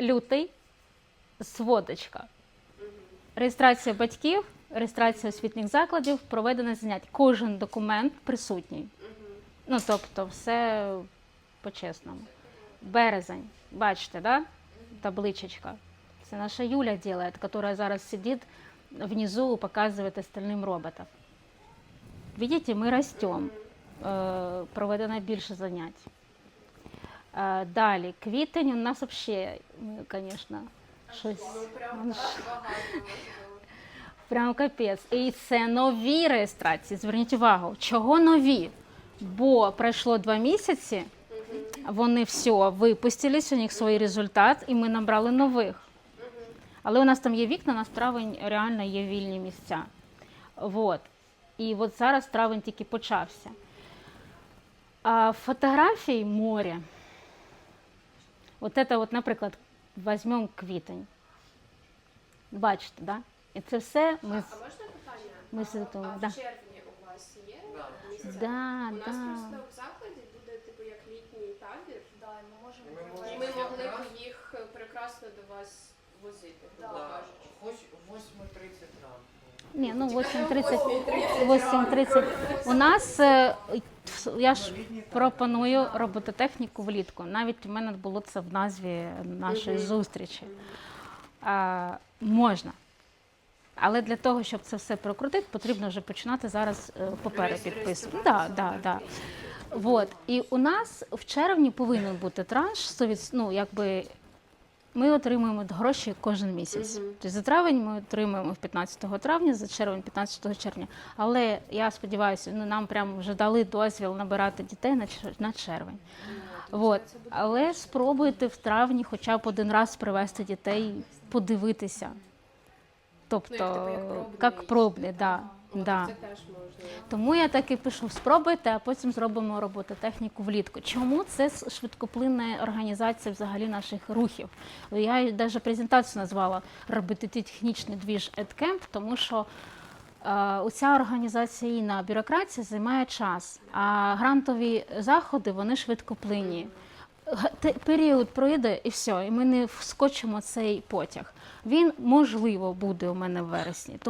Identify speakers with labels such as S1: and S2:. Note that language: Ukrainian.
S1: Лютий, сводочка. Реєстрація батьків, реєстрація освітніх закладів, проведення занять. Кожен документ присутній. Ну, тобто, все по-чесному. Березень, бачите, да? табличечка. Це наша Юля делает, которая зараз сидит внизу, показывает остальным роботов. Видите, ми ростем. Е, Проведено більше занять. Е, Далі, квітень у нас взагалі, звісно, щось.
S2: Прям
S1: капець. І це нові реєстрації. Зверніть увагу, чого нові? Бо пройшло два місяці, вони все випустились, у них свій результат, і ми набрали нових. Але у нас там є вікна, на травень реально є вільні місця. Вот. І от зараз травень тільки почався. А фотографій море. От це, от, наприклад, візьмемо квітень. Бачите, да? І це все ми.
S2: А можна питання?
S1: Ми
S2: А-
S1: сидимо,
S2: а
S1: да.
S2: в червні у вас є місце?
S1: Да,
S2: У нас
S1: да.
S2: просто в закладі буде типу як літній табір.
S3: Да, і ми можемо
S4: Ми
S2: ми могли б їх прекрасно до вас возити,
S3: Да.
S1: Ні, ну 8.30. 8.30. У нас е, я ж пропоную робототехніку влітку. Навіть у мене було це в назві нашої зустрічі. А, можна. Але для того, щоб це все прокрутити, потрібно вже починати зараз е, папери підписувати. Да, да, да. Вот. І у нас в червні повинен бути транш. 100%, ну, якби ми отримуємо гроші кожен місяць.
S2: Мгм.
S1: Тобто за травень ми отримуємо 15 травня, за червень 15 червня. Але я сподіваюся, ну нам прямо вже дали дозвіл набирати дітей на на червень. Вот. Але спробуйте в травні хоча б один раз привезти дітей, подивитися. Тобто,
S2: Ну, як, типу, як пробний.
S1: як пробний, да. Да.
S2: Це теж можна.
S1: Тому я так і пишу: спробуйте, а потім зробимо робототехніку влітку. Чому це швидкоплинна організація взагалі наших рухів? Я навіть презентацію назвала робототехнічний двіж EdCamp, тому що е, оця організаційна бюрократія займає час, а грантові заходи вони швидкоплинні. Період пройде і все, і ми не вскочимо цей потяг. Він можливо буде у мене в вересні.